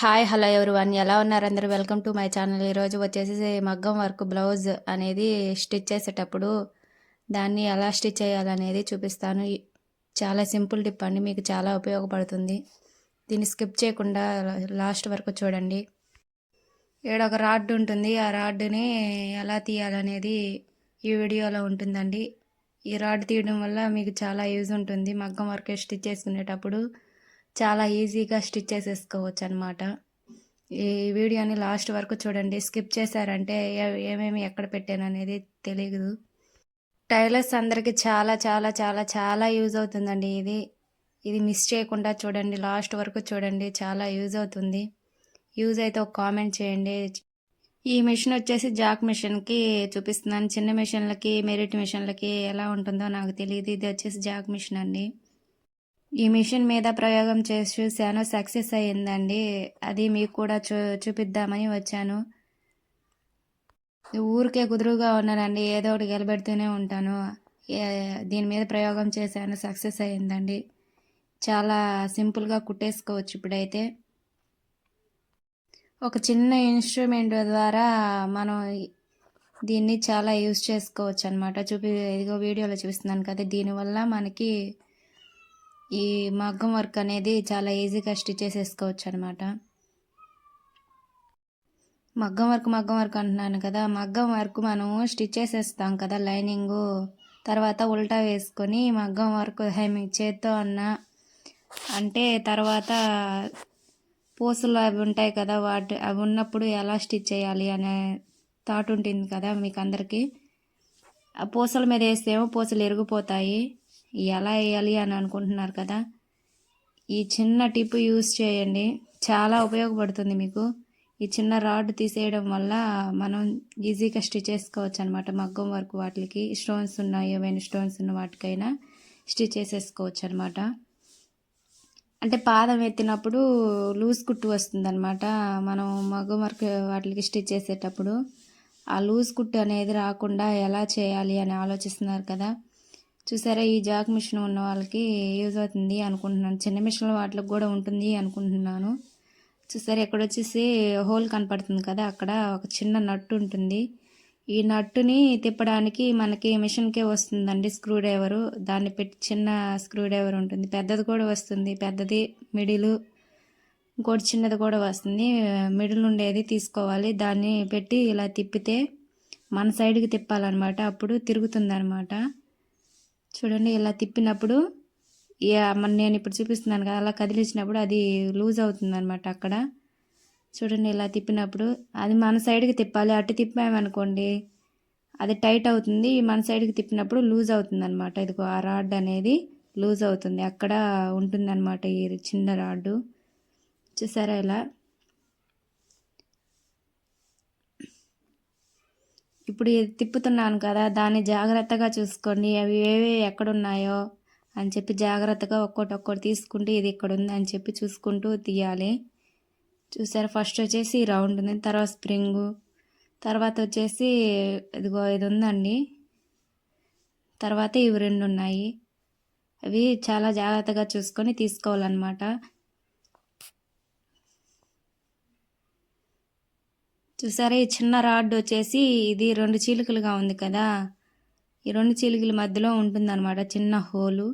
Hi hello everyone. ఎలా ఉన్నారు అందరూ? Welcome to my channel. ఈరోజు వచ్చేసి మగ్గం వర్క్ బ్లౌజ్ అనేది స్టిచ్ చేసేటప్పుడు దాన్ని ఎలా స్టిచ్ చేయాలనేది చూపిస్తాను. చాలా సింపుల్ టిప్ అండి మీకు చాలా ఉపయోగపడుతుంది. దీన్ని స్కిప్ చేయకుండా లాస్ట్ వరకు చూడండి. ఈడ ఒక రాడ్ ఉంటుంది ఆ రాడ్ని ఎలా తీయాలనేది ఈ వీడియోలో ఉంటుందండి. ఈ రాడ్ తీయడం వల్ల మీకు చాలా యూజ్ ఉంటుంది మగ్గం వర్క్ స్టిచ్ చేసుకునేటప్పుడు. చాలా ఈజీగా స్టిచ్ చేసేసుకోవచ్చు అనమాట ఈ వీడియోని లాస్ట్ వరకు చూడండి. స్కిప్ చేశారంటే ఏ- ఏమేమి ఎక్కడ పెట్టాను అనేది తెలియదు టైలర్స్ అందరికీ చాలా చాలా చాలా చాలా యూజ్ అవుతుందండి ఇది. ఇది మిస్ చేయకుండా చూడండి. లాస్ట్ వరకు చూడండి. చాలా యూజ్ అవుతుంది. యూజ్ అయితే ఒక కామెంట్ చేయండి. ఈ మిషన్ వచ్చేసి జాక్ మిషన్కి చూపిస్తున్నాను. చిన్న మిషన్లకి మెరిట్ మిషన్లకి ఎలా ఉంటుందో నాకు తెలియదు ఇది వచ్చేసి జాక్ మిషన్ అండి. ఈ మిషన్ మీద ప్రయోగం చేసి చూశాను. సక్సెస్ అయ్యిందండి. అది మీకు కూడా చూ చూపిద్దామని వచ్చాను. ఊరికే కుదురుగా ఉన్నానండి. ఏదో ఒకటి గెలబెడుతూనే ఉంటాను. దీని మీద ప్రయోగం చేశాను. సక్సెస్ అయ్యిందండి. చాలా సింపుల్గా కుట్టేసుకోవచ్చు ఇప్పుడైతే. ఒక చిన్న ఇన్స్ట్రుమెంట్ ద్వారా మనం దీన్ని చాలా యూజ్ చేసుకోవచ్చు అనమాట చూపి ఇదిగో వీడియోలో చూపిస్తున్నాను కదా. దీనివల్ల మనకి ఈ మగ్గం వర్క్ అనేది చాలా ఈజీగా స్టిచ్ చేసేసుకోవచ్చు అనమాట మగ్గం వర్క్ మగ్గం వర్క్ అంటున్నాను కదా. మగ్గం వర్క్ మనం స్టిచ్ చేసేస్తాం కదా లైనింగు. తర్వాత ఉల్టా వేసుకొని మగ్గం వర్క్ హెమి చేత్తో అన్న అంటే తర్వాత పూసలు అవి ఉంటాయి కదా వాటి అవి ఉన్నప్పుడు ఎలా స్టిచ్ చేయాలి అనే థాట్ ఉంటుంది కదా మీకు అందరికీ ఆ పూసల మీద వేస్తేమో పూసలు ఎరిగిపోతాయి ఎలా వేయాలి అని అనుకుంటున్నారు కదా? ఈ చిన్న టిప్ యూస్ చేయండి. చాలా ఉపయోగపడుతుంది మీకు. ఈ చిన్న రాడ్ తీసేయడం వల్ల మనం ఈజీగా స్టిచ్ చేసుకోవచ్చు అనమాట మగ్గం వర్క్ వాటికి స్టోన్స్ ఉన్న ఏవైనా స్టోన్స్ ఉన్న వాటికైనా స్టిచ్ చేసేసుకోవచ్చు అనమాట అంటే పాదం ఎత్తినప్పుడు లూజ్ కుట్టు వస్తుంది అనమాట మనం మగ్గం వర్క్ వాటికి స్టిచ్ చేసేటప్పుడు ఆ లూజ్ కుట్టు అనేది రాకుండా ఎలా చేయాలి అని ఆలోచిస్తున్నారు కదా? చూసారా ఈ జాక్ మిషన్ ఉన్న వాళ్ళకి యూజ్ అవుతుంది అనుకుంటున్నాను. చిన్న మిషన్ వాటికి కూడా ఉంటుంది అనుకుంటున్నాను. చూసారా ఇక్కడ వచ్చేసి హోల్ కనపడుతుంది కదా అక్కడ ఒక చిన్న నట్టు ఉంటుంది. ఈ నట్టుని తిప్పడానికి మనకి మిషన్కే వస్తుందండి స్క్రూ డ్రైవరు దాన్ని పెట్టి చిన్న స్క్రూ డ్రైవర్ ఉంటుంది. పెద్దది కూడా వస్తుంది. పెద్దది మిడిలు ఇంకోటి చిన్నది కూడా వస్తుంది. మిడిల్ ఉండేది తీసుకోవాలి. దాన్ని పెట్టి ఇలా తిప్పితే మన సైడ్కి తిప్పాలన్నమాట. అప్పుడు తిరుగుతుంది చూడండి ఇలా తిప్పినప్పుడు ఇక నేను ఇప్పుడు చూపిస్తున్నాను కదా అలా కదిలించినప్పుడు అది లూజ్ అవుతుంది అనమాట అక్కడ. చూడండి ఇలా తిప్పినప్పుడు అది మన సైడ్కి తిప్పాలి. అటు తిప్పామనుకోండి అది టైట్ అవుతుంది. మన సైడ్కి తిప్పినప్పుడు లూజ్ అవుతుంది అనమాట ఇది ఆ రాడ్ అనేది లూజ్ అవుతుంది. అక్కడ ఉంటుంది అనమాట ఈ చిన్న రాడ్డు చూసారా ఇలా? ఇప్పుడు ఇది తిప్పుతున్నాను కదా దాన్ని జాగ్రత్తగా చూసుకోండి. అవి ఏవి ఎక్కడున్నాయో అని చెప్పి జాగ్రత్తగా ఒక్కోటి ఒక్కోటి తీసుకుంటూ ఇది ఇక్కడ ఉంది అని చెప్పి చూసుకుంటూ తీయాలి. చూసారు? ఫస్ట్ వచ్చేసి రౌండ్ ఉంది తర్వాత స్ప్రింగు తర్వాత వచ్చేసి ఇదిగో ఇది ఉందండి. తర్వాత ఇవి రెండు ఉన్నాయి. అవి చాలా జాగ్రత్తగా చూసుకొని తీసుకోవాలన్నమాట. చూసారా? ఈ చిన్న రాడ్ వచ్చేసి ఇది రెండు చీలికలుగా ఉంది కదా? ఈ రెండు చీలికల మధ్యలో ఉంటుందన్నమాట చిన్న హోలు.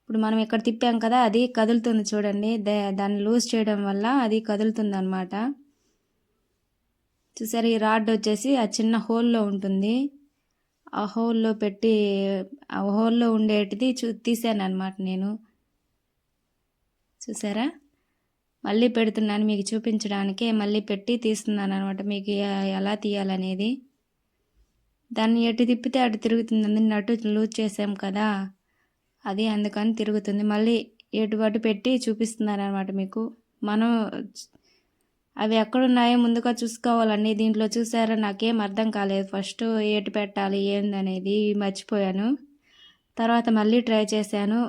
ఇప్పుడు మనం ఇక్కడ తిప్పాం కదా అది కదులుతుంది చూడండి. దాన్ని లూజ్ చేయడం వల్ల అది కదులుతుంది అనమాట చూసారా? ఈ రాడ్ వచ్చేసి ఆ చిన్న హోల్లో ఉంటుంది. ఆ హోల్లో పెట్టి ఆ హోల్లో ఉండేటిది చూ తీసాను అనమాట నేను. చూసారా? మళ్ళీ పెడుతున్నాను మీకు చూపించడానికే మళ్ళీ పెట్టి తీస్తున్నాను అనమాట మీకు ఎలా తీయాలనేది. దాన్ని ఎటు తిప్పితే అటు తిరుగుతుంది నటు లూజ్ చేసాం కదా. అది అందుకని తిరుగుతుంది. మళ్ళీ ఎటు అటు పెట్టి చూపిస్తున్నాను అనమాట మీకు. మనం అవి ఎక్కడున్నాయో ముందుగా చూసుకోవాలండి. దీంట్లో చూసారా నాకేం అర్థం కాలేదు. ఫస్ట్ ఏటు పెట్టాలి ఏందనేది మర్చిపోయాను. తర్వాత మళ్ళీ ట్రై చేశాను.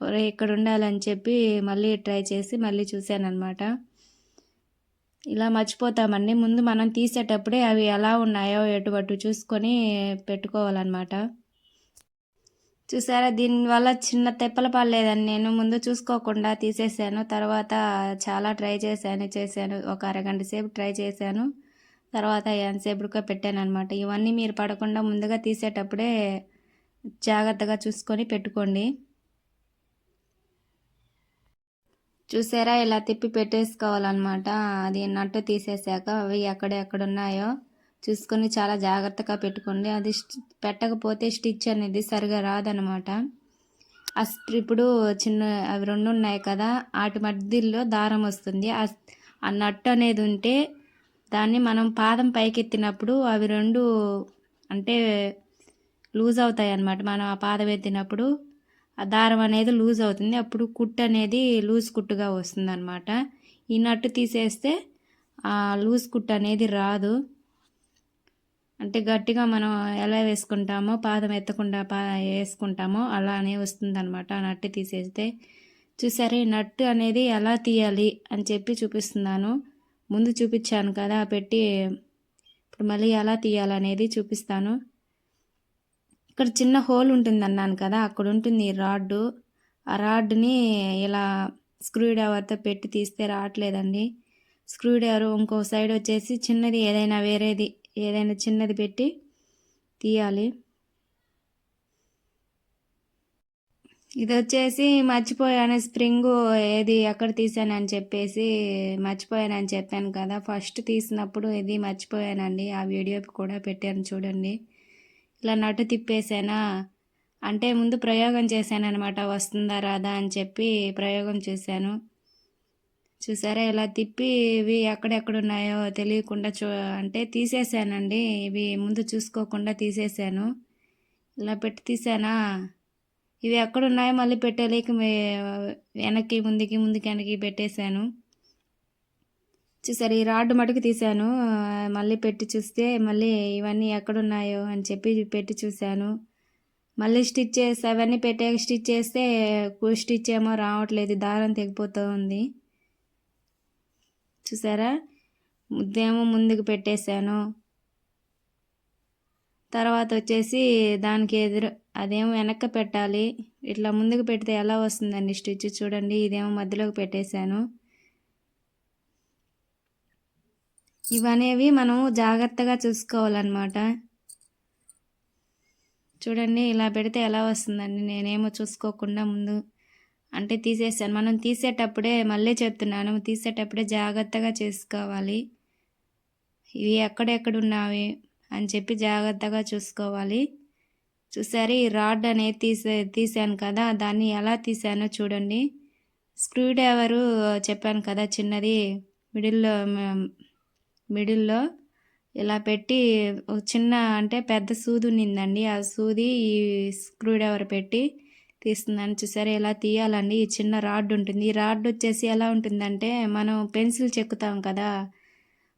ఒరే ఇక్కడ ఉండాలని చెప్పి మళ్ళీ ట్రై చేసి మళ్ళీ చూశానమాట అనమాట ఇలా మర్చిపోతామండి. ముందు మనం తీసేటప్పుడే అవి ఎలా ఉన్నాయో ఎటువంటి చూసుకొని పెట్టుకోవాలన్నమాట. చూసారా? దీనివల్ల చిన్న తెప్పలు పడలేదని నేను ముందు చూసుకోకుండా తీసేసాను. తర్వాత చాలా ట్రై చేశాను చేశాను. ఒక అరగంట సేపు ట్రై చేశాను. తర్వాత ఎంతసేపుడుగా పెట్టాను అనమాట ఇవన్నీ మీరు పడకుండా ముందుగా తీసేటప్పుడే జాగ్రత్తగా చూసుకొని పెట్టుకోండి. చూసారా? ఇలా తిప్పి పెట్టేసుకోవాలన్నమాట. అది నట్టు తీసేసాక అవి ఎక్కడ ఉన్నాయో చూసుకొని చాలా జాగ్రత్తగా పెట్టుకోండి. అది స్టి- పెట్టకపోతే స్టిచ్ అనేది సరిగా రాదనమాట ఆ ఇప్పుడు చిన్న అవి రెండు ఉన్నాయి కదా వాటి మధ్యలో దారం వస్తుంది. ఆ ఆ నట్టు అనేది ఉంటే దాన్ని మనం పాదం పైకెత్తినప్పుడు అవి రెండు అంటే లూజ్ అవుతాయి అన్నమాట మనం ఆ పాదం ఎత్తినప్పుడు దారం అనేది లూజ్ అవుతుంది. అప్పుడు కుట్టు అనేది లూజ్ కుట్టుగా వస్తుంది అనమాట ఈ నట్టు తీసేస్తే ఆ లూజ్ కుట్టు అనేది రాదు. అంటే గట్టిగా మనం ఎలా వేసుకుంటామో పాదం ఎత్తకుండా పా వేసుకుంటామో అలానే వస్తుంది అనమాట ఆ నట్టు తీసేస్తే. చూసారా ఈ నట్టు అనేది ఎలా తీయాలి అని చెప్పి చూపిస్తున్నాను. ముందు చూపించాను కదా పెట్టి ఇప్పుడు మళ్ళీ ఎలా తీయాలనేది చూపిస్తాను. ఇక్కడ చిన్న హోల్ ఉంటుంది అన్నాను కదా అక్కడ ఉంటుంది రాడ్ రాడ్డు. ఆ రాడ్ని ఇలా స్క్రూ డ్రైవర్తో పెట్టి తీస్తే రావట్లేదండి. స్క్రూ డ్రైవర్ ఇంకో సైడ్ వచ్చేసి చిన్నది ఏదైనా వేరేది ఏదైనా చిన్నది పెట్టి తీయాలి. ఇది వచ్చేసి మర్చిపోయాను స్ప్రింగ్ ఏది ఎక్కడ తీసానని చెప్పేసి మర్చిపోయానని చెప్పాను కదా. ఫస్ట్ తీసినప్పుడు ఇది మర్చిపోయానండి ఆ వీడియో కూడా పెట్టాను చూడండి. ఇలా నటు తిప్పేసానా? అంటే ముందు ప్రయోగం చేశాను అనమాట వస్తుందా రాదా అని చెప్పి ప్రయోగం చేశాను. చూసారా ఇలా తిప్పి ఇవి ఎక్కడెక్కడ ఉన్నాయో తెలియకుండా చూ అంటే తీసేసానండి. ఇవి ముందు చూసుకోకుండా తీసేసాను. ఇలా పెట్టి తీసానా? ఇవి ఎక్కడ ఉన్నాయో మళ్ళీ పెట్టలేక వెనక్కి ముందుకి ముందుకి వెనక్కి పెట్టేశాను. చూసారు ఈ రాడ్ మటుకు తీశాను. మళ్ళీ పెట్టి చూస్తే మళ్ళీ ఇవన్నీ ఎక్కడున్నాయో అని చెప్పి పెట్టి చూశాను. మళ్ళీ స్టిచ్ చేసి అవన్నీ పెట్టాక స్టిచ్ చేస్తే స్టిచ్ ఏమో రావట్లేదు దారం తెగిపోతూ ఉంది. చూసారా? ముద్దేమో ముందుకు పెట్టేశాను. తర్వాత వచ్చేసి దానికి ఎదురు అదేమో వెనక్క పెట్టాలి. ఇట్లా ముందుకు పెడితే ఎలా వస్తుందండి స్టిచ్ చూడండి ఇదేమో మధ్యలోకి పెట్టేశాను. ఇవనేవి మనం జాగ్రత్తగా చూసుకోవాలన్నమాట. చూడండి ఇలా పెడితే ఎలా వస్తుందండి? నేనేమో చూసుకోకుండా ముందు అంటే తీసేసాను. మనం తీసేటప్పుడే మళ్ళీ చెప్తున్నాను. తీసేటప్పుడే జాగ్రత్తగా చేసుకోవాలి. ఇవి ఎక్కడెక్కడున్నావి అని చెప్పి జాగ్రత్తగా చూసుకోవాలి. చూసారు? ఈ రాడ్ అనేది తీసే తీసాను కదా. దాన్ని ఎలా తీసానో చూడండి. స్క్రూ డ్రైవరు చెప్పాను కదా చిన్నది మిడిల్లో మిడిల్లో ఇలా పెట్టి ఒక చిన్న అంటే పెద్ద సూది ఉన్నిందండి. ఆ సూది ఈ స్క్రూడ్రైవర్ పెట్టి తీస్తుందని చూసారా? ఇలా తీయాలండి. ఈ చిన్న రాడ్ ఉంటుంది. ఈ రాడ్ వచ్చేసి ఎలా ఉంటుందంటే మనం పెన్సిల్ చెక్కుతాం కదా.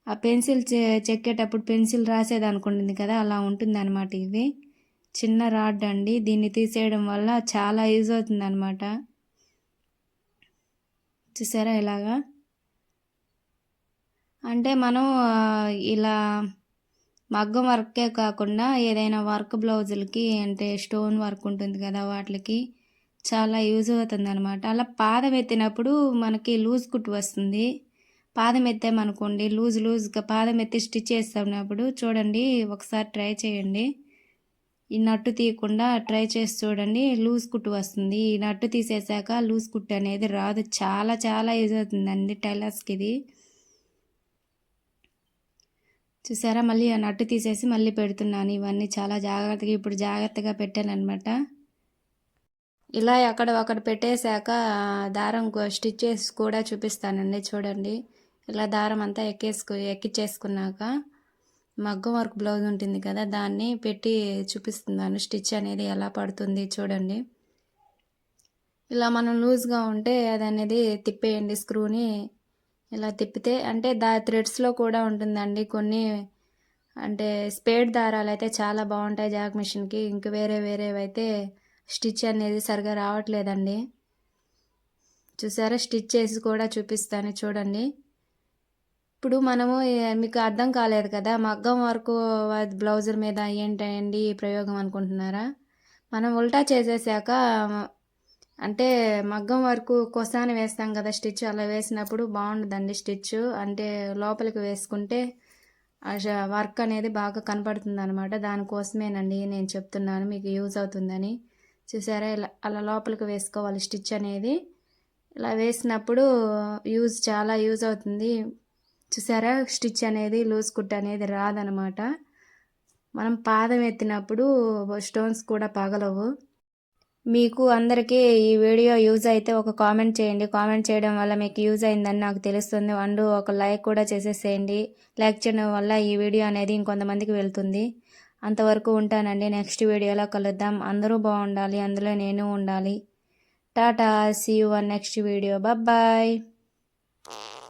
ఆ పెన్సిల్ చె చెక్కేటప్పుడు పెన్సిల్ రాసేది అనుకుంటుంది కదా. అలా ఉంటుంది అనమాట ఇది. చిన్న రాడ్ అండి. దీన్ని తీసేయడం వల్ల చాలా యూజ్ అవుతుందన్నమాట. చూసారా ఇలాగా? అంటే మనం ఇలా మగ్గం వర్కే కాకుండా ఏదైనా వర్క్ బ్లౌజులకి అంటే స్టోన్ వర్క్ ఉంటుంది కదా వాటికి చాలా యూజ్ అవుతుంది అనమాట అలా పాదం ఎత్తినప్పుడు మనకి లూజ్ కుట్టు వస్తుంది. పాదం ఎత్తామనుకోండి లూజ్ లూజ్గా పాదం ఎత్తి స్టిచ్ చేస్తున్నప్పుడు చూడండి ఒకసారి ట్రై చేయండి. ఈ నట్టు తీయకుండా ట్రై చేసి చూడండి లూజ్ కుట్టు వస్తుంది. ఈ నట్టు తీసేసాక లూజ్ కుట్టు అనేది రాదు. చాలా చాలా యూజ్ అవుతుందండి టైలర్స్కి ఇది. చూసారా? మళ్ళీ ఆ నట్టు తీసేసి మళ్ళీ పెడుతున్నాను. ఇవన్నీ చాలా జాగ్రత్తగా ఇప్పుడు జాగ్రత్తగా పెట్టాను అనమాట ఇలా అక్కడ ఒకటి పెట్టేశాక దారం స్టిచ్ చేసి కూడా చూపిస్తానండి చూడండి. ఇలా దారం అంతా ఎక్కేసుకు ఎక్కిచ్చేసుకున్నాక మగ్గం వర్క్ బ్లౌజ్ ఉంటుంది కదా దాన్ని పెట్టి చూపిస్తున్నాను. స్టిచ్ అనేది ఎలా పడుతుంది చూడండి. ఇలా మనం లూజ్గా ఉంటే అది అనేది తిప్పేయండి స్క్రూని. ఇలా తిప్పితే అంటే దా థ్రెడ్స్లో కూడా ఉంటుందండి. కొన్ని అంటే స్పేడ్ దారాలు అయితే చాలా బాగుంటాయి జాక్ మిషన్కి ఇంక వేరే వేరేవి అయితే స్టిచ్ అనేది సరిగా రావట్లేదండి. చూసారా? స్టిచ్ చేసి కూడా చూపిస్తాను చూడండి. ఇప్పుడు మనము మీకు అర్థం కాలేదు కదా? మగ్గం వరకు బ్లౌజర్ మీద ఏంటండి ఈ ప్రయోగం అనుకుంటున్నారా? మనం ఉల్టా చేసేసాక అంటే మగ్గం వరకు కొసాని వేస్తాం కదా స్టిచ్ అలా వేసినప్పుడు బాగుండదండి స్టిచ్. అంటే లోపలికి వేసుకుంటే వర్క్ అనేది బాగా కనపడుతుంది అనమాట దానికోసమేనండి నేను చెప్తున్నాను మీకు యూజ్ అవుతుందని. చూసారా ఇలా అలా లోపలికి వేసుకోవాలి స్టిచ్ అనేది. ఇలా వేసినప్పుడు యూజ్ చాలా యూజ్ అవుతుంది. చూసారా స్టిచ్ అనేది లూజ్ కుట్ అనేది రాదనమాట మనం పాదం ఎత్తినప్పుడు స్టోన్స్ కూడా పగలవు. మీకు అందరికీ ఈ వీడియో యూజ్ అయితే ఒక కామెంట్ చేయండి. కామెంట్ చేయడం వల్ల మీకు యూజ్ అయిందని నాకు తెలుస్తుంది. అండ్ ఒక లైక్ కూడా చేసేసేయండి. లైక్ చేయడం వల్ల ఈ వీడియో అనేది ఇంకొంతమందికి వెళ్తుంది. అంతవరకు ఉంటానండి. నెక్స్ట్ వీడియోలో కలుద్దాం. అందరూ బాగుండాలి. అందులో నేను ఉండాలి. Tata see you one next video bye